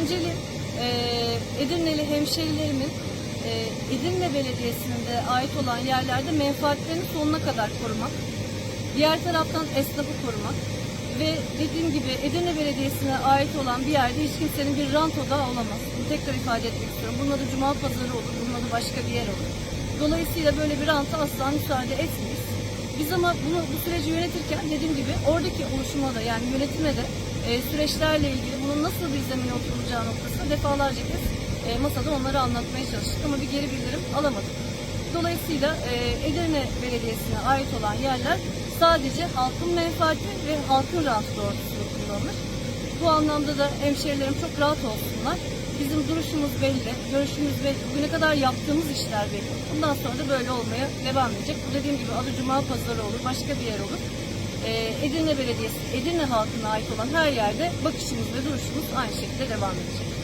Tunceli, e, Edirneli hemşerilerimin e, Edirne Belediyesi'nin de ait olan yerlerde menfaatlerini sonuna kadar korumak, diğer taraftan esnafı korumak ve dediğim gibi Edirne Belediyesi'ne ait olan bir yerde hiç kimsenin bir rant odağı olamaz. Bunu tekrar ifade etmek istiyorum. Bunun adı Cuma Pazarı olur, bunun adı başka bir yer olur. Dolayısıyla böyle bir ranta asla müsaade etmeyiz. Biz ama bunu bu süreci yönetirken dediğim gibi oradaki oluşuma da yani yönetime de e, süreçlerle ilgili bunun nasıl bir zemine oturulacağı noktasında defalarca kez e, masada onları anlatmaya çalıştık ama bir geri bildirim alamadık. Dolayısıyla e, Edirne Belediyesi'ne ait olan yerler sadece halkın menfaati ve halkın rahatı doğrultusunda kullanılır. Bu anlamda da hemşehrilerim çok rahat olsunlar. Bizim duruşumuz belli, görüşümüz belli. Bugüne kadar yaptığımız işler belli. Bundan sonra da böyle olmaya devam edecek. Bu dediğim gibi adı Cuma Pazarı olur, başka bir yer olur. Ee, Edirne Belediyesi, Edirne halkına ait olan her yerde bakışımız ve duruşumuz aynı şekilde devam edecek.